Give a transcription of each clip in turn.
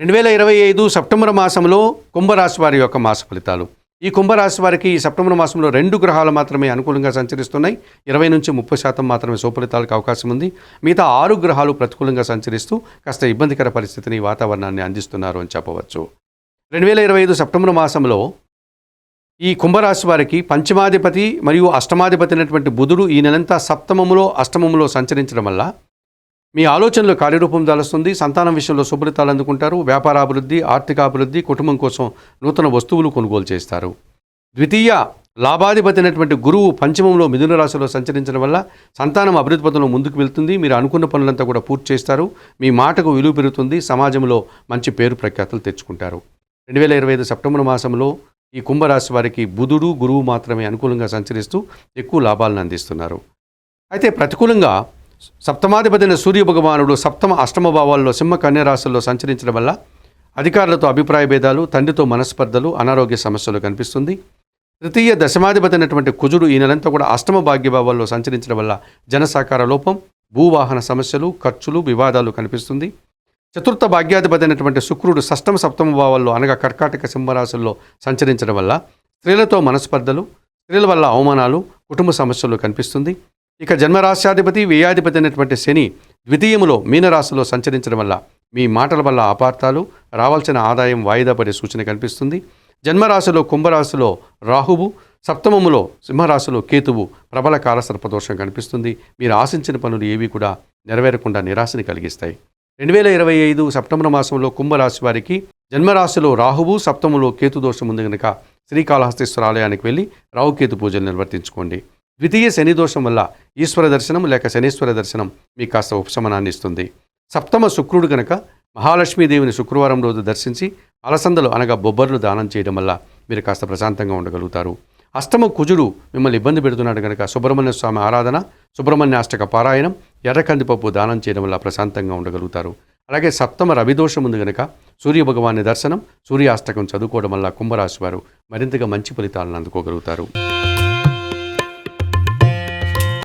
రెండు వేల ఇరవై ఐదు సెప్టెంబర్ మాసంలో కుంభరాశి వారి యొక్క మాస ఫలితాలు. ఈ కుంభరాశి వారికి ఈ సెప్టెంబర్ మాసంలో రెండు గ్రహాలు మాత్రమే అనుకూలంగా సంచరిస్తున్నాయి. ఇరవై నుంచి ముప్పై శాతం మాత్రమే సోఫలితాలకు అవకాశం ఉంది. మిగతా ఆరు గ్రహాలు ప్రతికూలంగా సంచరిస్తూ కాస్త ఇబ్బందికర పరిస్థితిని వాతావరణాన్ని అందిస్తున్నారు అని చెప్పవచ్చు. రెండు వేల ఇరవై ఐదు సెప్టెంబర్ మాసంలో ఈ కుంభరాశి వారికి పంచమాధిపతి మరియు అష్టమాధిపతి అయినటువంటి బుధుడు ఈ నెలంతా సప్తమములో అష్టమములో సంచరించడం వల్ల మీ ఆలోచనలు కార్యరూపం దాలుస్తుంది సంతానం విషయంలో శుభ్రతాలు అందుకుంటారు వ్యాపారాభివృద్ధి ఆర్థికాభివృద్ధి కుటుంబం కోసం నూతన వస్తువులు కొనుగోలు చేస్తారు. ద్వితీయ లాభాధిపతి అయినటువంటి గురువు పంచమంలో మిథున రాశిలో సంచరించడం వల్ల సంతానం అభివృద్ధి పథంలో ముందుకు వెళ్తుంది. మీరు అనుకున్న పనులంతా కూడా పూర్తి చేస్తారు. మీ మాటకు విలువ పెరుగుతుంది. సమాజంలో మంచి పేరు ప్రఖ్యాతులు తెచ్చుకుంటారు. రెండు వేల ఇరవై ఐదు సెప్టెంబర్ మాసంలో ఈ కుంభరాశి వారికి బుధుడు గురువు మాత్రమే అనుకూలంగా సంచరిస్తూ ఎక్కువ లాభాలను అందిస్తున్నారు. అయితే ప్రతికూలంగా సప్తమాధిపతిన సూర్య భగవానుడు సప్తమ అష్టమ భావాల్లో సింహ కన్యరాశుల్లో సంచరించడం వల్ల అధికారులతో అభిప్రాయ భేదాలు తండ్రితో మనస్పర్ధలు అనారోగ్య సమస్యలు కనిపిస్తుంది. తృతీయ దశమాధిపతి అయినటువంటి కుజుడు ఈ నెలంతా కూడా అష్టమ భాగ్యభావాల్లో సంచరించడం వల్ల జనసాకార లోపం భూవాహన సమస్యలు ఖర్చులు వివాదాలు కనిపిస్తుంది. చతుర్థ భాగ్యాధిపతి అయినటువంటి శుక్రుడు షష్టమ సప్తమ భావాల్లో అనగా కర్కాటక సింహరాశుల్లో సంచరించడం వల్ల స్త్రీలతో మనస్పర్ధలు స్త్రీల వల్ల అవమానాలు కుటుంబ సమస్యలు కనిపిస్తుంది. ఇక జన్మరాశ్యాధిపతి వ్యయాధిపతి అయినటువంటి శని ద్వితీయములో మీనరాశిలో సంచరించడం వల్ల మీ మాటల వల్ల అపార్థాలు రావాల్సిన ఆదాయం వాయిదా పడే సూచన కనిపిస్తుంది జన్మరాశిలో కుంభరాశిలో రాహువు సప్తమములో సింహరాశిలో కేతువు ప్రబల కాలసర్పదోషం కనిపిస్తుంది. మీరు ఆశించిన పనులు ఏవి కూడా నెరవేరకుండా నిరాశని కలిగిస్తాయి. రెండు వేల ఇరవై ఐదు సెప్టెంబర్ మాసంలో కుంభరాశి వారికి జన్మరాశిలో రాహువు సప్తములో కేతు దోషం ఉంది కనుక శ్రీకాళహస్తీశ్వర ఆలయానికి వెళ్ళి రావుకేతు పూజలు నిర్వర్తించుకోండి. ద్వితీయ శని దోషం వల్ల ఈశ్వర దర్శనం లేక శనీశ్వర దర్శనం మీకు కాస్త ఉపశమనాన్ని ఇస్తుంది. సప్తమ శుక్రుడు గనక మహాలక్ష్మీదేవిని శుక్రవారం రోజు దర్శించి అలసందలు అనగా బొబ్బర్లు దానం చేయడం వల్ల మీరు కాస్త ప్రశాంతంగా ఉండగలుగుతారు. అష్టమ కుజుడు మిమ్మల్ని ఇబ్బంది పెడుతున్నాడు కనుక సుబ్రహ్మణ్య స్వామి ఆరాధన సుబ్రహ్మణ్య అష్టక పారాయణం ఎర్ర కందిపప్పు దానం చేయడం వల్ల ప్రశాంతంగా ఉండగలుగుతారు. అలాగే సప్తమ రవిదోషం ఉంది కనుక సూర్యభగవాన్ని దర్శనం సూర్యాష్టకం చదువుకోవడం వల్ల కుంభరాశి వారు మరింతగా మంచి ఫలితాలను అందుకోగలుగుతారు.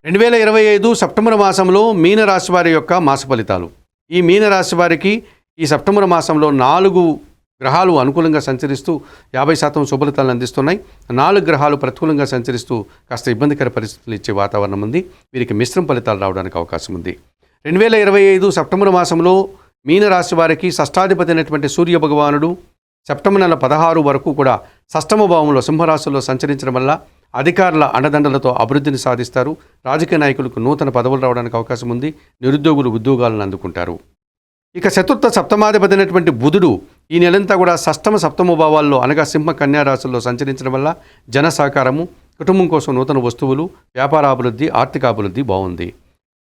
రెండు వేల ఇరవై ఐదు సెప్టెంబర్ మాసంలో మీనరాశి వారి యొక్క మాస ఫలితాలు. ఈ మీనరాశి వారికి ఈ సెప్టెంబర్ మాసంలో నాలుగు గ్రహాలు అనుకూలంగా సంచరిస్తూ యాభై శాతం శుభలితాలను అందిస్తున్నాయి. నాలుగు గ్రహాలు ప్రతికూలంగా సంచరిస్తూ కాస్త ఇబ్బందికర పరిస్థితులు ఇచ్చే వాతావరణం ఉంది. వీరికి మిశ్రమ ఫలితాలు రావడానికి అవకాశం ఉంది. రెండు వేల ఇరవై ఐదు సెప్టెంబర్ మాసంలో మీనరాశి వారికి షష్టాధిపతి అయినటువంటి సూర్య భగవానుడు సెప్టెంబర్ నెల పదహారు వరకు కూడా షష్టమ భావంలో సింహరాశిలో సంచరించడం వల్ల అధికారుల అండదండలతో అభివృద్ధిని సాధిస్తారు. రాజకీయ నాయకులకు నూతన పదవులు రావడానికి అవకాశం ఉంది. నిరుద్యోగులు ఉద్యోగాలను అందుకుంటారు. ఇక చతుర్థ సప్తమాధిపతి అయినటువంటి బుధుడు ఈ నెలంతా కూడా షష్టమ సప్తమ భావాల్లో అనగా సింహ కన్యారాశుల్లో సంచరించడం వల్ల జన సహకారము కుటుంబం కోసం నూతన వస్తువులు వ్యాపారాభివృద్ధి ఆర్థికాభివృద్ధి బాగుంది.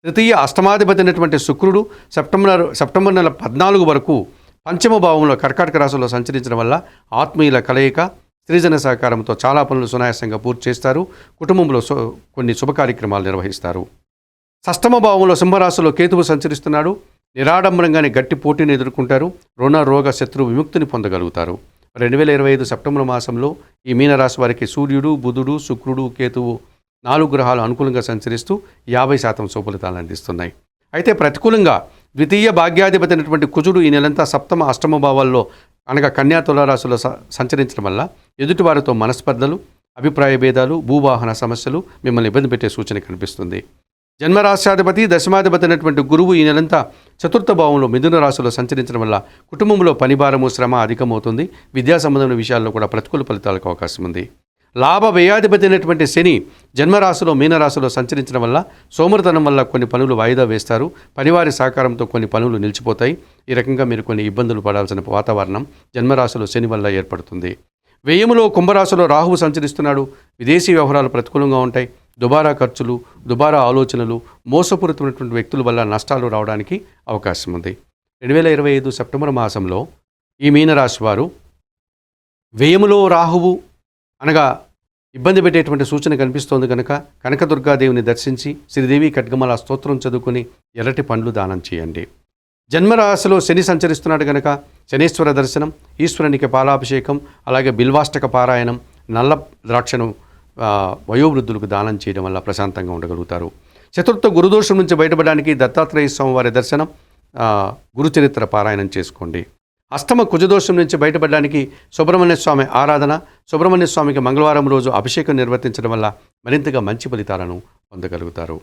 తృతీయ అష్టమాధిపతి అయినటువంటి శుక్రుడు సెప్టెంబర్ సెప్టెంబర్ నెల పద్నాలుగు వరకు పంచమ భావంలో కర్కాటక రాశిలో సంచరించడం వల్ల ఆత్మీయుల కలయిక గిరిజన సహకారంతో చాలా పనులు సునాయాసంగా పూర్తి చేస్తారు. కుటుంబంలో సు- కొన్ని శుభ కార్యక్రమాలు నిర్వహిస్తారు. సష్టమ భావంలో సింహరాశిలో కేతువు సంచరిస్తున్నాడు. నిరాడంబరంగానే గట్టి పోటీని ఎదుర్కొంటారు. రుణ రోగ శత్రు విముక్తిని పొందగలుగుతారు. రెండు వేల ఇరవై ఐదు సెప్టెంబర్ మాసంలో ఈ మీనరాశి వారికి సూర్యుడు బుధుడు శుక్రుడు కేతువు నాలుగు గ్రహాలు అనుకూలంగా సంచరిస్తూ యాభై శాతం శుభలితాలను అందిస్తున్నాయి. అయితే ప్రతికూలంగా ద్వితీయ భాగ్యాధిపతి అయినటువంటి కుజుడు ఈ నెలంతా సప్తమ అష్టమ భావాల్లో అనగా కన్యా తులారాశిలో స- సంచరించడం వల్ల ఎదుటివారితో మనస్పర్ధలు అభిప్రాయ భేదాలు భూవాహన సమస్యలు మిమ్మల్ని ఇబ్బంది పెట్టే సూచన కనిపిస్తుంది. జన్మరాశాధిపతి దశమాధిపతి అయినటువంటి గురువు ఈ నెలంతా చతుర్థ భావంలో మిథున రాశిలో సంచరించడం వల్ల కుటుంబంలో పనిభారము శ్రమ అధికమవుతుంది. విద్యా సంబంధమైన విషయాల్లో కూడా ప్రతికూల ఫలితాలకు అవకాశం ఉంది లాభ వ్యయాధిపతి అయినటువంటి శని జన్మరాశిలో మీనరాశిలో సంచరించడం వల్ల సోమరితనం వల్ల కొన్ని పనులు వాయిదా వేస్తారు. పనివారి సహకారంతో కొన్ని పనులు నిలిచిపోతాయి. ఈ రకంగా మీరు కొన్ని ఇబ్బందులు పడాల్సిన వాతావరణం జన్మరాశిలో శని వల్ల ఏర్పడుతుంది. వ్యయములో కుంభరాశిలో రాహువు సంచరిస్తున్నాడు. విదేశీ వ్యవహారాలు ప్రతికూలంగా ఉంటాయి. దుబారా ఖర్చులు దుబారా ఆలోచనలు మోసపూరితమైనటువంటి వ్యక్తుల వల్ల నష్టాలు రావడానికి అవకాశం ఉంది. రెండు వేల ఇరవై ఐదు సెప్టెంబర్ మాసంలో ఈ మీనరాశి వారు వ్యయములో రాహువు అనగా ఇబ్బంది పెట్టేటువంటి సూచన కనిపిస్తోంది కనుక కనకదుర్గాదేవిని దర్శించి శ్రీదేవి ఖడ్గమల స్తోత్రం చదువుకొని ఎర్రటి పండ్లు దానం చేయండి. జన్మరాశిలో శని సంచరిస్తున్నాడు కనుక శనీశ్వర దర్శనం ఈశ్వరునికి పాలాభిషేకం అలాగే బిల్వాష్టక పారాయణం నల్ల ద్రాక్షను వయోవృద్ధులకు దానం చేయడం వల్ల ప్రశాంతంగా ఉండగలుగుతారు. చతుర్థ గురుదోషం నుంచి బయటపడడానికి దత్తాత్రేయ స్వామి వారి దర్శనం గురుచరిత్ర పారాయణం చేసుకోండి. అష్టమ కుజదోషం నుంచి బయటపడడానికి సుబ్రహ్మణ్య స్వామి ఆరాధన సుబ్రహ్మణ్య స్వామికి మంగళవారం రోజు అభిషేకం నిర్వర్తించడం వల్ల మరింతగా మంచి ఫలితాలను పొందగలుగుతారు.